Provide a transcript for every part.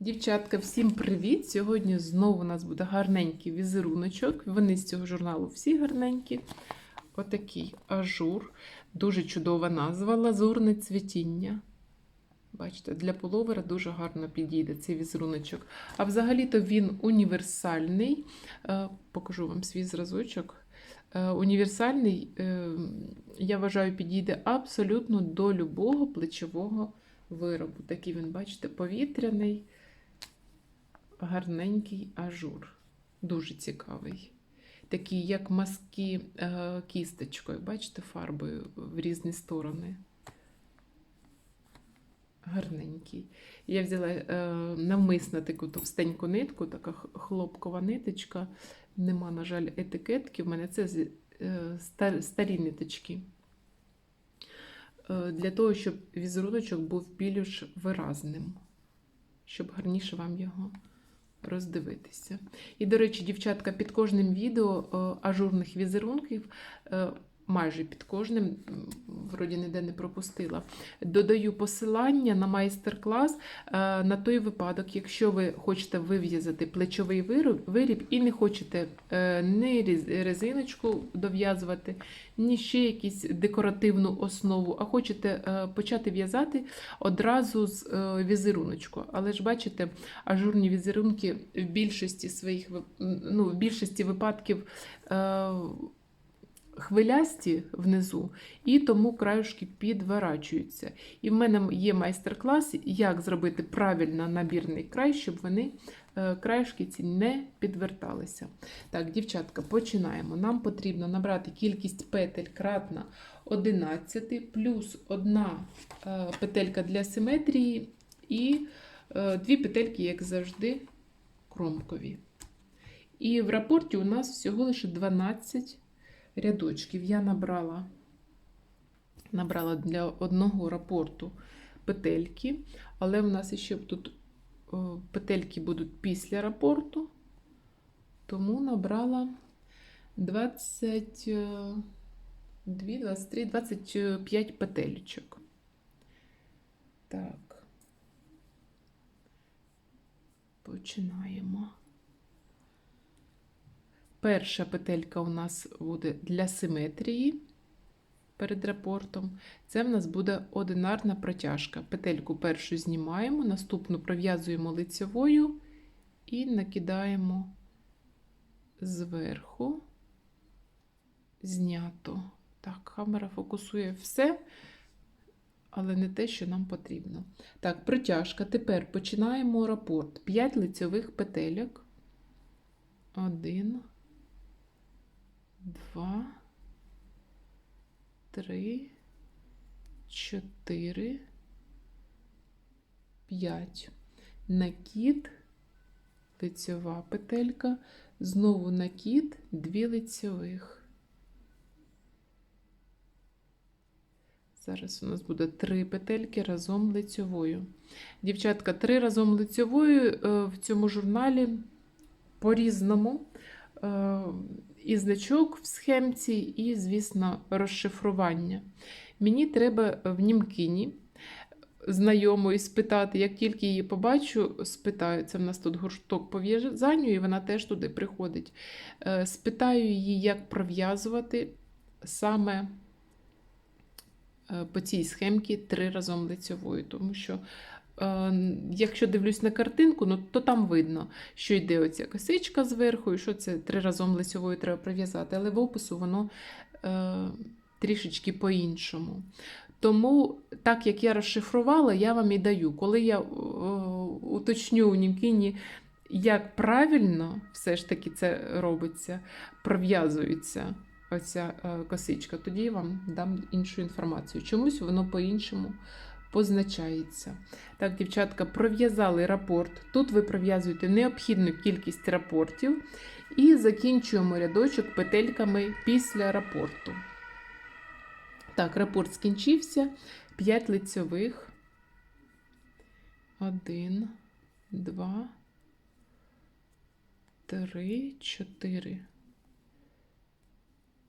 Дівчатка, всім привіт! Сьогодні знову у нас буде гарненький візеруночок. Вони з цього журналу всі гарненькі. Отакий ажур. Дуже чудова назва лазурне цвітіння. Бачите, для половера дуже гарно підійде цей візеруночок. А взагалі-то він універсальний. Е, Покажу вам свій зразочок. Е, Універсальний, е, я вважаю, підійде абсолютно до любого плечового виробу. Такий він, бачите, повітряний, гарненький ажур. Дуже цікавий. Такий, як маски е, кісточкою, бачите, фарбою в різні сторони. Гарненький. Я взяла е, навмисно таку товстеньку нитку, така хлопкова ниточка. Нема, на жаль, етикетки. В мене це е, стар, старі ниточки. Для того, щоб візеруночок був більш виразним, щоб гарніше вам його роздивитися. І, до речі, дівчатка, під кожним відео е, ажурних візерунків, е, майже під кожним, вроді ніде не пропустила, додаю посилання на майстер-клас е, на той випадок, якщо ви хочете вив'язати плечовий виріб і не хочете е, ні резиночку дов'язувати, ні ще якусь декоративну основу, а хочете е, почати в'язати одразу з візеруночку. Але ж бачите, ажурні візерунки в більшості своїх ну, в більшості випадків. Хвилясті внизу, і тому краюшки підворачуються. І в мене є майстер-клас, як зробити правильно набірний край, щоб вони е, краюшки ці не підверталися. Так, дівчатка, починаємо. Нам потрібно набрати кількість петель кратна 11, плюс одна е, петелька для симетрії і е, дві петельки, як завжди, кромкові. І в рапорті у нас всього лише 12 рядочків. Я набрала, набрала для одного рапорту петельки, але в нас ще тут петельки будуть після рапорту, тому набрала 22, 23, 25 петелечок. Так. Починаємо. Перша петелька у нас буде для симетрії перед рапортом. Це в нас буде одинарна протяжка. Петельку першу знімаємо, наступну пров'язуємо лицевою і накидаємо зверху, знято. Так, камера фокусує все, але не те, що нам потрібно. Так, протяжка. Тепер починаємо рапорт. 5 лицевих петельок. Один два, три, чотири, п'ять. Накид, лицьова петелька, знову накид, дві лицьових. Зараз у нас буде три петельки разом лицьовою. Дівчатка, три разом лицьовою е, в цьому журналі по-різному. І значок в схемці, і, звісно, розшифрування. Мені треба в Німкіні знайомої спитати, як тільки її побачу, спитаю, це в нас тут гурток по в'язанню, і вона теж туди приходить. Е, Спитаю її, як пров'язувати саме е, по цій схемці три разом лицьовою, тому що Якщо дивлюсь на картинку, ну, то там видно, що йде оця косичка зверху, і що це три разом лицьовою треба прив'язати, але в опису воно е, трішечки по-іншому. Тому, так як я розшифрувала, я вам і даю. Коли я е, уточню у Німкіні, як правильно все ж таки це робиться, пров'язується оця е, косичка, тоді я вам дам іншу інформацію. Чомусь воно по-іншому позначається. Так, дівчатка, пров'язали рапорт. Тут ви пров'язуєте необхідну кількість рапортів і закінчуємо рядочок петельками після рапорту. Так, рапорт скінчився. 5 лицьових. 1, 2, 3, 4,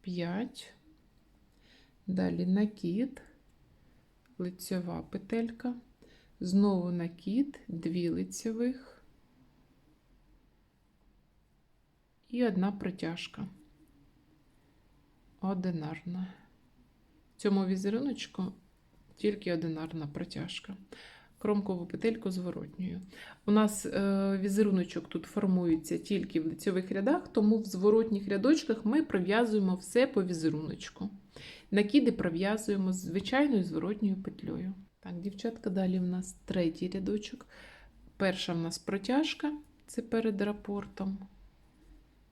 5. Далі накид лицьова петелька, Знову накид, дві лицевих і одна протяжка. Одинарна. В цьому візеруночку тільки одинарна протяжка. Кромкову петельку зворотньою. У нас е, візеруночок тут формується тільки в лицьових рядах, тому в зворотніх рядочках ми пров'язуємо все по візеруночку. Накиди пров'язуємо звичайною зворотньою петлею. Так, дівчатка, далі в нас третій рядочок. Перша в нас протяжка, це перед рапортом.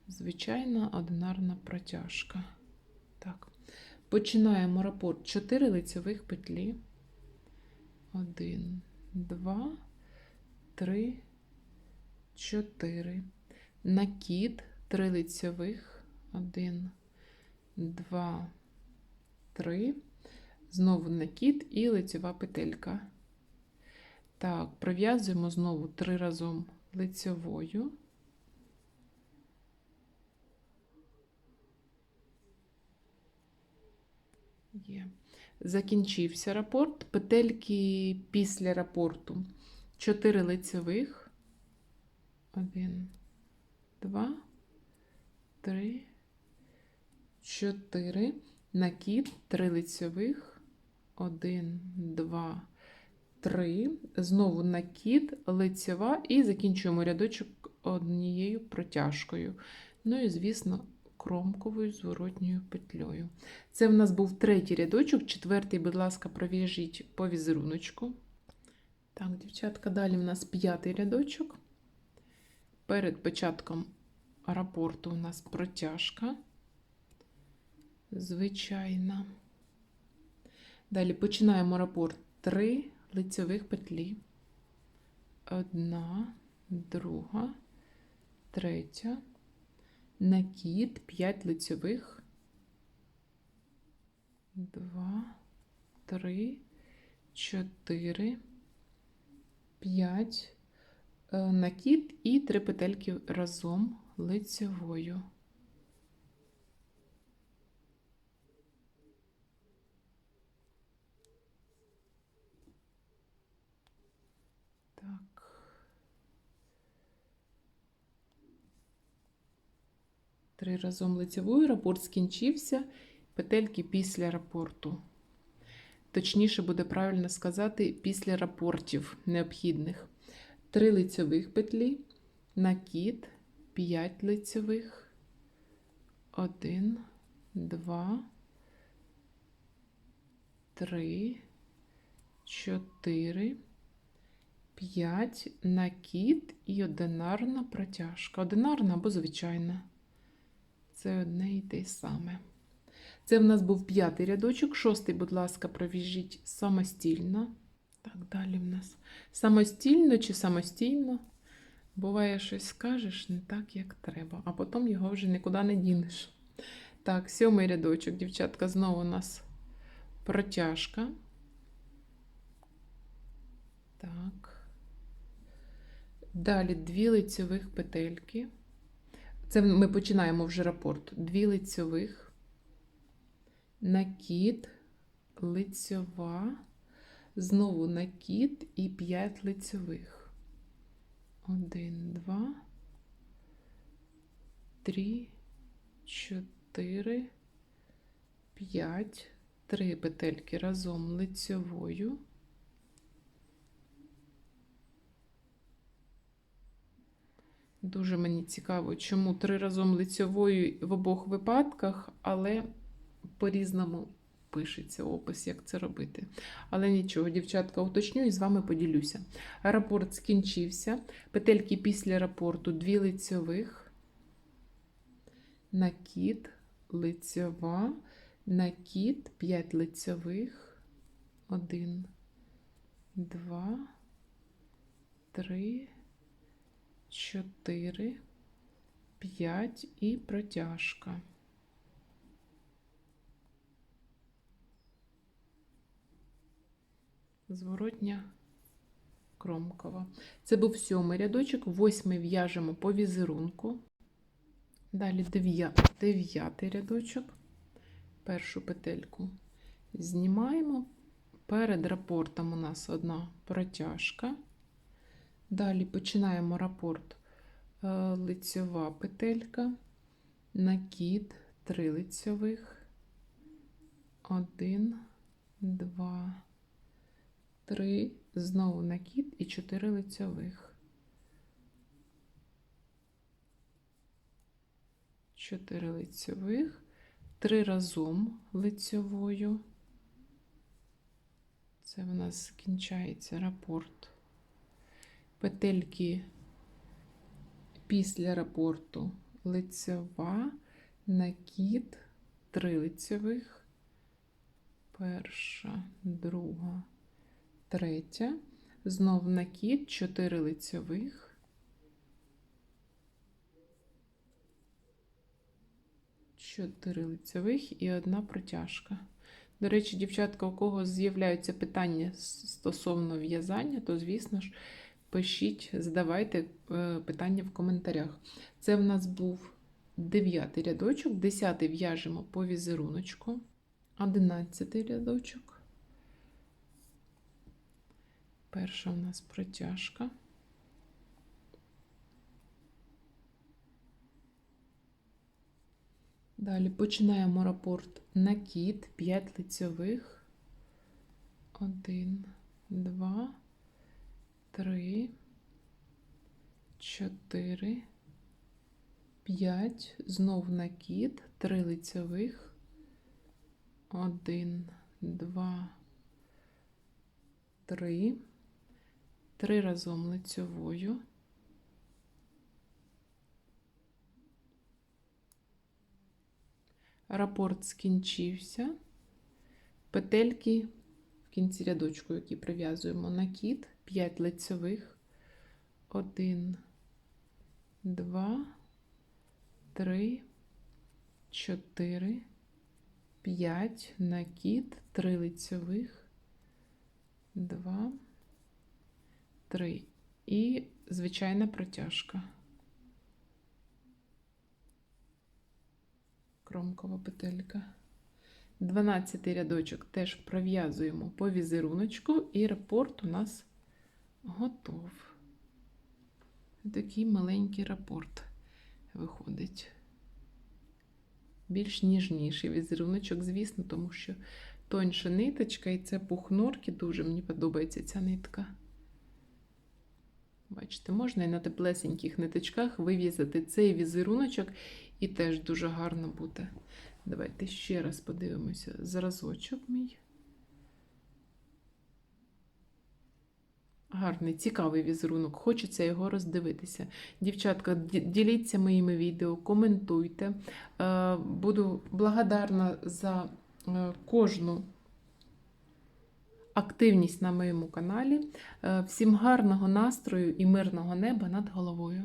Звичайна одинарна протяжка. Так. Починаємо рапорт 4 лицьових петлі. 1, 2, 3, 4. Накид 3 лицьових. 1, 2, 3. Знову накид і лицьова петелька. Так, пров'язуємо знову 3 разом лицьовою. Є. Закінчився рапорт. Петельки після рапорту. 4 лицевих. 1, 2, 3, 4. Накид, 3 лицевих. 1, 2, 3. Знову накид, лицева і закінчуємо рядочок однією протяжкою. Ну і, звісно, кромковою зворотньою петлею. Це в нас був третій рядочок, четвертий, будь ласка, пров'яжіть по візеруночку. Так, дівчатка, далі в нас п'ятий рядочок. Перед початком рапорту у нас протяжка. Звичайна. Далі починаємо рапорт 3 лицьових петлі. Одна, друга, третя накид 5 лицьових, 2, 3, 4, 5, накид і 3 петельки разом лицевою. Три разом лицевою, рапорт скінчився, петельки після рапорту. Точніше буде правильно сказати, після рапортів необхідних. Три лицевих петлі, накид, 5 лицевих, 1, 2, 3, 4, 5, накид і одинарна протяжка. Одинарна або звичайна. Це одне і те саме. Це в нас був п'ятий рядочок, шостий, будь ласка, провіжіть самостійно. Так, далі в нас самостійно чи самостійно. Буває, щось скажеш не так, як треба, а потім його вже нікуди не дінеш. Так, сьомий рядочок, дівчатка, знову у нас протяжка. Так. Далі дві лицевих петельки. Це ми починаємо вже рапорт. Дві лицьових, накид, лицьова, знову накид і 5 лицьових. Один, два, три, чотири, п'ять, три петельки разом лицьовою. Дуже мені цікаво, чому три разом лицьовою в обох випадках, але по-різному пишеться опис, як це робити. Але нічого, дівчатка, уточню і з вами поділюся. Рапорт скінчився. Петельки після рапорту дві лицьових, накид, лицьова, накид, 5 лицьових, 1, 2, 3, 4, 5 і протяжка. Зворотня кромкова. Це був сьомий рядочок, восьмий в'яжемо по візерунку. Далі дев'ятий рядочок. Першу петельку знімаємо, Перед рапортом у нас одна протяжка. Далі починаємо рапорт е, лицьова петелька, накид, 3 лицьових, 1, 2, 3, знову накид і 4 лицьових. 4 лицьових, 3 разом лицьовою. Це в нас кінчається рапорт. Петельки після рапорту лицьова, накид, 3 лицьових, перша, друга, третя, знов накид, 4 лицьових. Чотири лицьових і одна протяжка. До речі, дівчатка, у кого з'являються питання стосовно в'язання, то, звісно ж, пишіть, задавайте е, питання в коментарях. Це в нас був дев'ятий рядочок, десятий в'яжемо по візеруночку, одинадцятий рядочок. Перша у нас протяжка. Далі починаємо рапорт накид, 5 лицьових. 1, 2, 3, 4, 5. Знов накид, 3 лицьових. 1, 2, 3. 3 разом лицьовою. Рапорт скінчився. Петельки в кінці рядочку, які прив'язуємо накид, 5 лицьових. 1, 2, 3, 4, 5, накид, 3 лицьових, 2, 3. І звичайна протяжка. кромкова петелька. 12 рядочок теж пров'язуємо по візеруночку, і рапорт у нас готов. Такий маленький рапорт виходить. Більш ніжніший візеруночок, звісно, тому що тоньша ниточка, і це пух норки, дуже мені подобається ця нитка. Бачите, можна і на теплесеньких ниточках вив'язати цей візеруночок, і теж дуже гарно буде. Давайте ще раз подивимося зразочок мій. Гарний, цікавий візерунок, хочеться його роздивитися. Дівчатка, діліться моїми відео, коментуйте. Е, буду благодарна за е, кожну активність на моєму каналі. Е, всім гарного настрою і мирного неба над головою.